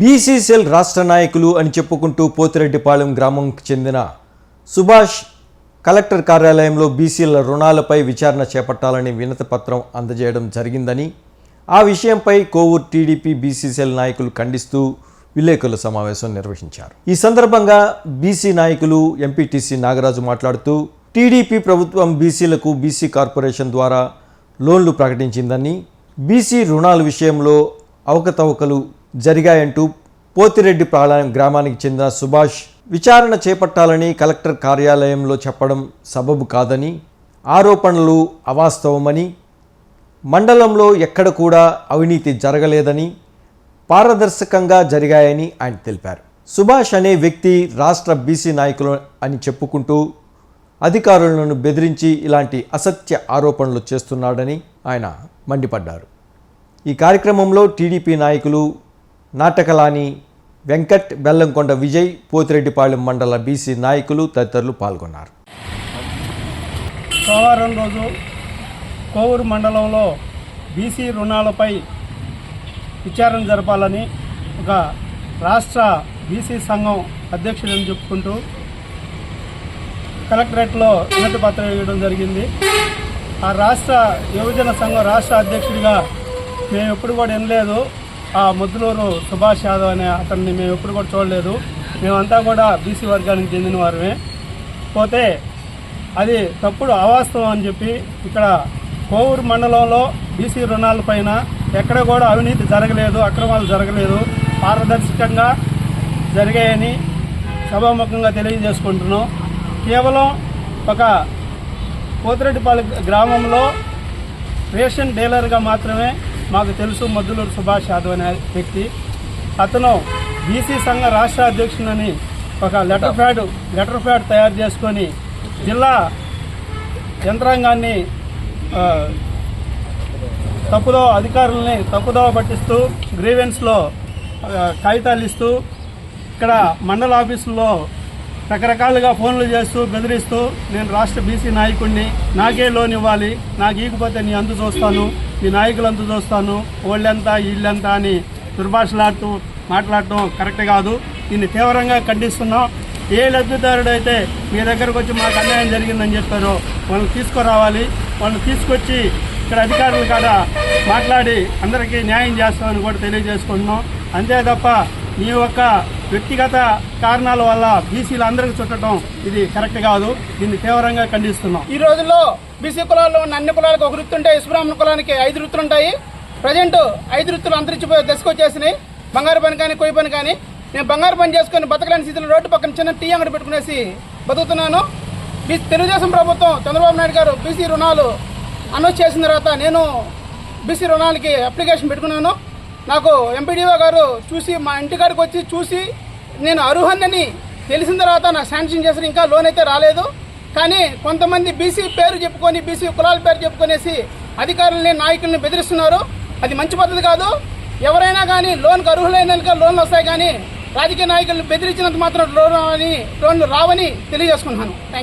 BCCL రాష్ట్ర నాయకులు అని చెప్పుకుంటూ పోతిరెడ్డిపాలెం గ్రామంకు చెందిన సుభాష్ కలెక్టర్ కార్యాలయంలో బీసీల రుణాలపై విచారణ చేపట్టాలని వినతి పత్రం అందజేయడం జరిగిందని ఆ విషయంపై కోవూరు టీడీపీ బీసీసీఎల్ నాయకులు ఖండిస్తూ విలేకరుల సమావేశం నిర్వహించారు. ఈ సందర్భంగా బీసీ నాయకులు ఎంపీటీసీ నాగరాజు మాట్లాడుతూ టీడీపీ ప్రభుత్వం బీసీలకు బీసీ కార్పొరేషన్ ద్వారా లోన్లు ప్రకటించిందని బీసీ రుణాల విషయంలో అవకతవకలు జరిగాయంటూ పోతిరెడ్డి పాళెం గ్రామానికి చెందిన సుభాష్ విచారణ చేపట్టాలని కలెక్టర్ కార్యాలయంలో చెప్పడం సబబు కాదని ఆరోపణలు అవాస్తవమని మండలంలో ఎక్కడ కూడా అవినీతి జరగలేదని పారదర్శకంగా జరిగాయని ఆయన తెలిపారు. సుభాష్ అనే వ్యక్తి రాష్ట్ర బీసీ నాయకులు అని చెప్పుకుంటూ అధికారులను బెదిరించి ఇలాంటి అసత్య ఆరోపణలు చేస్తున్నాడని ఆయన మండిపడ్డారు. ఈ కార్యక్రమంలో టీడీపీ నాయకులు నాటకలాని వెంకట్ బెల్లంకొండ విజయ్ పోతిరెడ్డిపాళెం మండల బీసీ నాయకులు తదితరులు పాల్గొన్నారు. సోమవారం రోజు కోవూరు మండలంలో బీసీ రుణాలపై విచారణ జరపాలని ఒక రాష్ట్ర బీసీ సంఘం అధ్యక్షుడని చెప్పుకుంటూ కలెక్టరేట్లో వినతి పత్రం ఇవ్వడం జరిగింది. ఆ రాష్ట్ర యువజన సంఘం రాష్ట్ర అధ్యక్షుడిగా మేము ఎప్పుడు కూడా వినలేదు. ఆ ముద్దులూరు సుభాష్ యాదవ్ అనే అతన్ని మేము ఎప్పుడు కూడా చూడలేదు. మేమంతా కూడా బీసీ వర్గానికి చెందిన వారమే. పోతే అది తప్పుడు అవాస్తవం అని చెప్పి ఇక్కడ కోవూరు మండలంలో బీసీ రుణాలపైన ఎక్కడ కూడా అవినీతి జరగలేదు అక్రమాలు జరగలేదు. పారదర్శకంగా జరిగాయని సభాముఖంగా తెలియజేసుకుంటున్నాం. కేవలం ఒక పోతిరెడ్డిపాలెం గ్రామంలో రేషన్ డీలర్గా మాత్రమే మాకు తెలుసు మద్దులూరు సుభాష్ యాదవ్ అనే వ్యక్తి. అతను బీసీ సంఘ రాష్ట్ర అధ్యక్షుడని ఒక లెటర్ ప్యాడ్ లెటర్ ప్యాడ్ తయారు చేసుకొని జిల్లా యంత్రాంగాన్ని తప్పుదో అధికారులని తప్పుదోవ పట్టిస్తూ గ్రీవెన్స్లో కాగితాలు ఇస్తూ ఇక్కడ మండల ఆఫీసుల్లో రకరకాలుగా ఫోన్లు చేస్తూ బెదిరిస్తూ నేను రాష్ట్ర బీసీ నాయకుడిని నాకే లోన్ ఇవ్వాలి నాకు ఈకపోతే నీ అంతు చూస్తాను మీ నాయకులు అంతు చూస్తాను వాళ్ళెంత వీళ్ళెంత అని దుర్భాషలాడుతూ మాట్లాడటం కరెక్ట్ కాదు. దీన్ని తీవ్రంగా ఖండిస్తున్నాం. ఏ లబ్ధిదారుడు అయితే మీ దగ్గరకు వచ్చి మాకు అన్యాయం జరిగిందని చెప్పారో వాళ్ళని తీసుకురావాలి. వాళ్ళని తీసుకొచ్చి ఇక్కడ అధికారుల కాడ మాట్లాడి అందరికీ న్యాయం చేస్తామని కూడా తెలియజేసుకుంటున్నాం. అంతే తప్ప మీ యొక్క వ్యక్తిగత కారణాల వల్ల బీసీలు అందరికీ చుట్టడం ఇది కరెక్ట్ కాదు. దీన్ని తీవ్రంగా ఖండిస్తున్నాం. ఈ రోజుల్లో బీసీ కులాల్లో ఉన్న అన్ని కులాలకు ఒక వృత్తి ఉంటే ఇసుబ్రాహ్మణ కులానికి ఐదు వృత్తులు ఉంటాయి. ప్రజెంట్ ఐదు వృత్తులు అంతరించిపోయే దశకు వచ్చేసినాయి. బంగారు పని కానీ కొయ్యి పని కానీ. నేను బంగారు పని చేసుకొని బతకలేని స్థితిలో రోడ్డు పక్కన చిన్న టీ అంగడి పెట్టుకునేసి బతుకుతున్నాను. బీసీ తెలుగుదేశం ప్రభుత్వం చంద్రబాబు నాయుడు గారు బీసీ రుణాలు అనౌన్స్ చేసిన తర్వాత నేను బీసీ రుణాలకి అప్లికేషన్ పెట్టుకున్నాను. నాకు ఎంపీడీఓ గారు చూసి మా ఇంటికాడికి వచ్చి చూసి నేను అర్హున్నని తెలిసిన తర్వాత నాకు శాంక్షన్ చేసిన ఇంకా లోన్ అయితే రాలేదు. కానీ కొంతమంది బీసీ పేరు చెప్పుకొని బీసీ కులాల పేరు చెప్పుకొనేసి అధికారులని నాయకుల్ని బెదిరిస్తున్నారు. అది మంచి పద్ధతి కాదు. ఎవరైనా కానీ లోన్కి అర్హులైన లోన్లు వస్తాయి కానీ రాజకీయ నాయకులను బెదిరించినంత మాత్రం లోన్ అని లోన్లు రావని తెలియజేసుకుంటున్నాను. Thank you